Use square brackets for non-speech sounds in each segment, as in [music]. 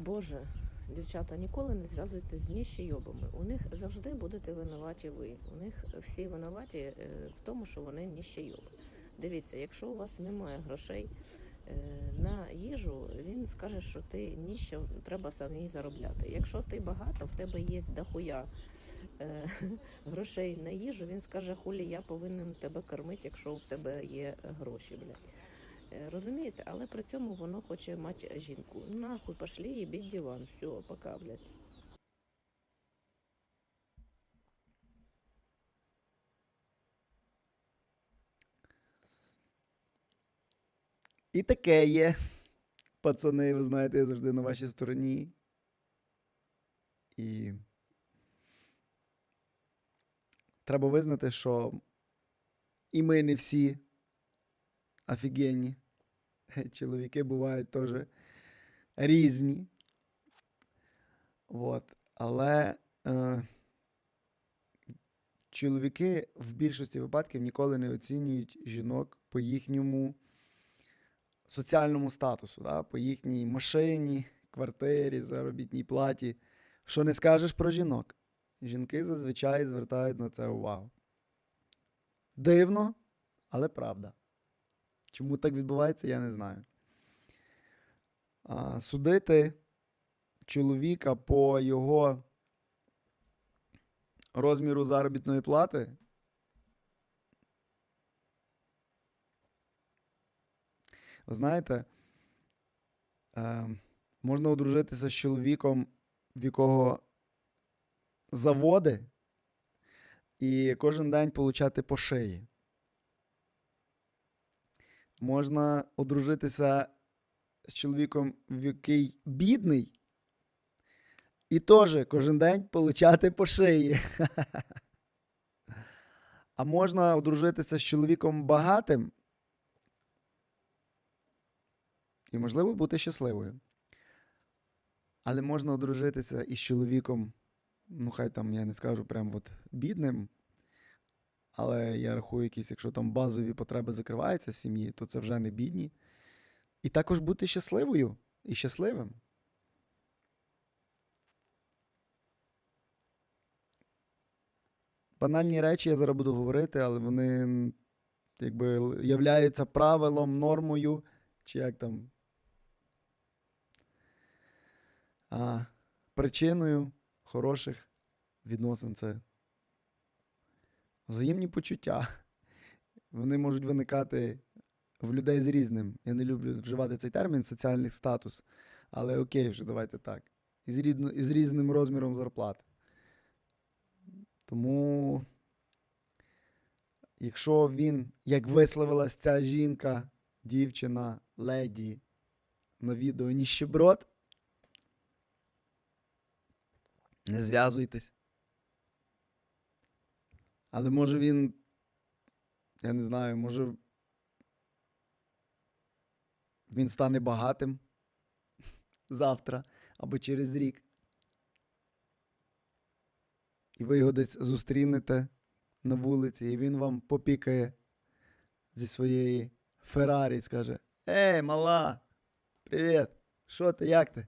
Боже, дівчата, ніколи не зв'язуйтесь з ніщойобами. У них завжди будете винуваті ви. У них всі винуваті е, в тому, що вони ніщойоби. Дивіться, якщо у вас немає грошей е, на їжу, він скаже, що ти ніщо, треба самій заробляти. Якщо ти багато, в тебе є дохуя е, [laughs] грошей на їжу, він скаже, хулі я повинен тебе кормити, якщо в тебе є гроші, блядь. Е, Розумієте, але при цьому воно хоче мати жінку. Нахуй пошли і біть диван. Все, пока, блядь. І таке є. Пацани, ви знаєте, я завжди на вашій стороні. І треба визнати, що і ми не всі офігенні. Чоловіки бувають теж різні. Вот. Але е, чоловіки в більшості випадків ніколи не оцінюють жінок по їхньому соціальному статусу, да? по їхній машині, квартирі, заробітній платі. Що не скажеш про жінок? Жінки зазвичай звертають на це увагу. Дивно, але правда. Чому так відбувається, я не знаю. А, судити чоловіка по його розміру заробітної плати Ви знаєте, е, можна одружитися з чоловіком, в якого заводи, і кожен день получати по шиї. Можна одружитися з чоловіком, який бідний, і теж кожен день получати по шиї. [laughs] А можна одружитися з чоловіком багатим, і, можливо, бути щасливою. Але можна одружитися із чоловіком, ну, хай там я не скажу прям от бідним. Але я рахую, якісь, якщо там базові потреби закриваються в сім'ї, то це вже не бідні. І також бути щасливою і щасливим. Банальні речі я зараз буду говорити, але вони якби являються правилом, нормою, чи як там а, причиною хороших відносин це взаємні почуття. Вони можуть виникати в людей з різним. Я не люблю вживати цей термін соціальний статус, але окей, вже давайте так. Із, рідно, із різним розміром зарплати. Тому, якщо він, як висловилась ця жінка, дівчина, леді на відео ніщеброд, не зв'язуйтесь. Але може він. Я не знаю, може. Він стане багатим [laughs] завтра або через рік. І ви його десь зустрінете на вулиці, і він вам попікає зі своєї Феррарі і скаже: Ей, мала! Привіт! Що ти, як ти?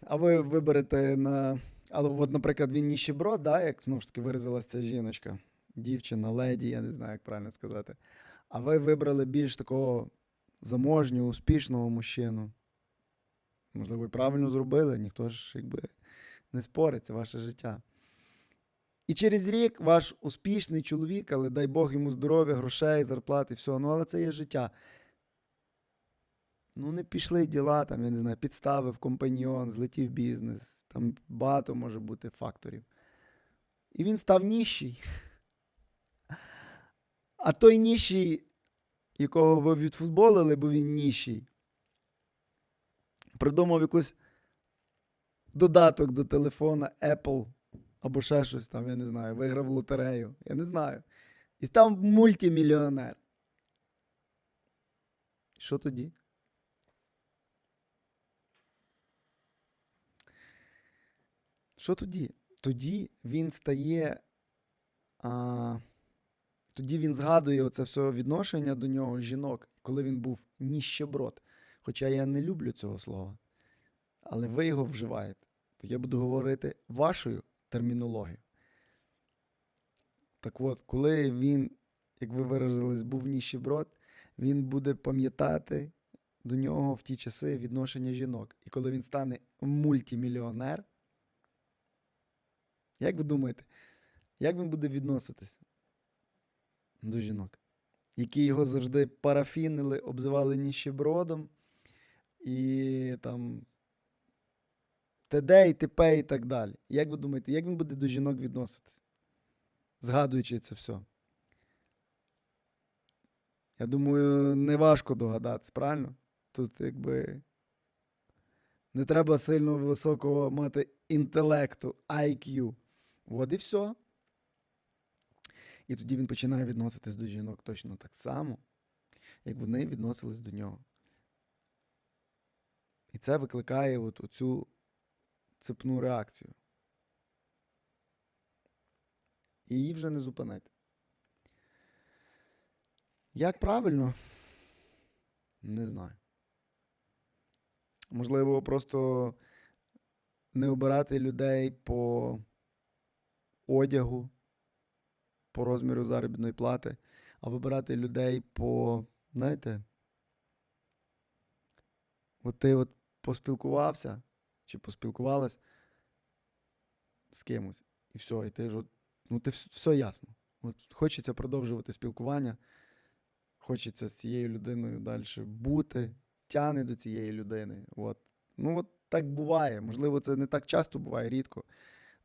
А ви виберете на. Але от, наприклад, він ніщеброд, да, як знову ж таки виразилася ця жіночка, дівчина, леді, я не знаю, як правильно сказати. А ви вибрали більш такого заможнього, успішного мужчину. Можливо, і правильно зробили, ніхто ж якби не спорить, це ваше життя. І через рік ваш успішний чоловік, але дай Бог йому здоров'я, грошей, зарплати, все. Ну, але це є життя. Ну, не пішли діла, там, я не знаю, підставив компаньйон, злетів бізнес, там багато може бути факторів. І він став ніщий. А той ніщий, якого ви відфутболили, бо він ніщий, придумав якийсь додаток до телефона Apple або ще щось там, я не знаю, виграв лотерею, я не знаю. І там мультимільйонер. Що тоді? Що тоді? Тоді він стає. А, тоді він згадує оце все відношення до нього жінок, коли він був ніщеброд. Хоча я не люблю цього слова, але ви його вживаєте. То я буду говорити вашою термінологією. Так от, коли він, як ви виразились, був ніщеброд, він буде пам'ятати до нього в ті часи відношення жінок. І коли він стане мультимільйонер, як ви думаєте, як він буде відноситись до жінок, які його завжди парафінили, обзивали ніщебродом і там т.д. і т.п. і так далі. Як ви думаєте, як він буде до жінок відноситись? Згадуючи це все. Я думаю, не важко догадатись, правильно? Тут якби не треба сильно високого мати інтелекту, IQ. От і все. І тоді він починає відноситись до жінок точно так само, як вони відносились до нього. І це викликає от оцю цепну реакцію. І її вже не зупинити. Як правильно? Не знаю. Можливо, просто не обирати людей по одягу, по розміру заробітної плати, а вибирати людей по, знаєте, от ти от поспілкувався чи поспілкувалась з кимось, і все, і ти ж от, ну ти все ясно. От хочеться продовжувати спілкування, хочеться з цією людиною далі бути, тяне до цієї людини. От. Ну, от так буває. Можливо, це не так часто буває, рідко.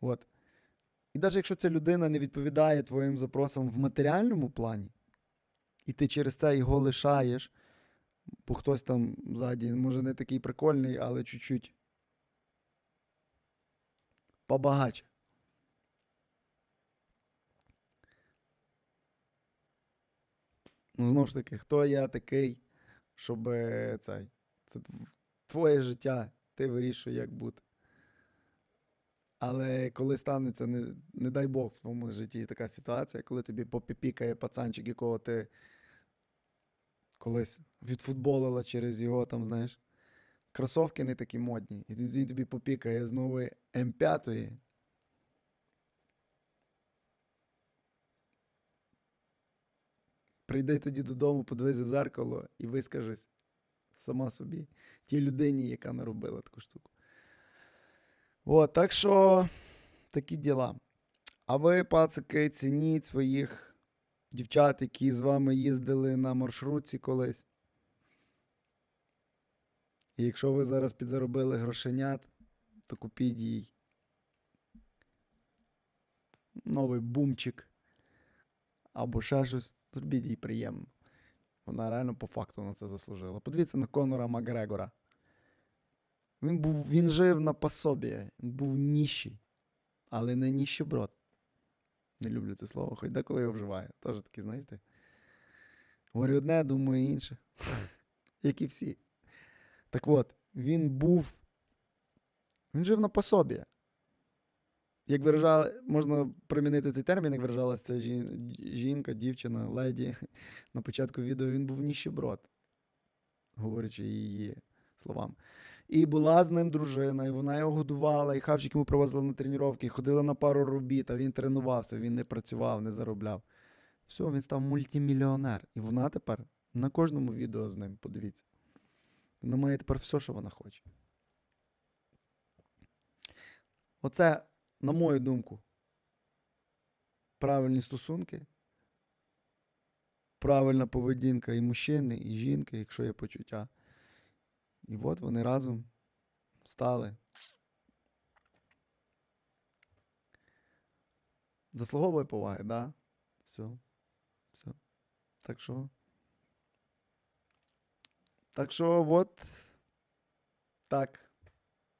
От. І навіть якщо ця людина не відповідає твоїм запросам в матеріальному плані, і ти через це його лишаєш, бо хтось там ззаді, може, не такий прикольний, але чуть-чуть побагаче. Ну, знову ж таки, хто я такий, щоб цей, це твоє життя, ти вирішуй, як бути. Але коли станеться, не, не дай Бог, в твоєму житті така ситуація, коли тобі попіпікає пацанчик, якого ти колись відфутболила через його, там, знаєш, кросовки не такі модні, і тоді тобі попікає з нової М5. Прийди тоді додому, подивись в зеркало і вискажись сама собі, тій людині, яка наробила таку штуку. От, так що такі діла. А ви, пацики, цініть своїх дівчат, які з вами їздили на маршрутці колись. І якщо ви зараз підзаробили грошенят, то купіть їй новий бумчик або ще щось, зробіть їй приємно. Вона реально по факту на це заслужила. Подивіться на Конора Макгрегора. Він був, він жив на пособі, він був ніщий, але не ніщеброд. Не люблю це слово, хоч деколи його вживаю. Теж таки, знаєте. Говорю одне, думаю інше. [laughs] Як і всі. Так от, він був. Він жив на пособі. Як виражала, можна примінити цей термін, як виражалася ця жінка, дівчина, леді. [laughs] На початку відео він був ніщеброд, говорячи її словам. І була з ним дружина, і вона його годувала, і хавчик йому привозила на тренування, і ходила на пару робіт, а він тренувався, він не працював, не заробляв. Все, він став мультимільйонер. І вона тепер на кожному відео з ним, подивіться. Вона має тепер все, що вона хоче. Оце, на мою думку, правильні стосунки, правильна поведінка і мужчини, і жінки, якщо є почуття. І от вони разом стали. Заслуговує поваги, да? Все. Все. Так що. Так що, от. Так.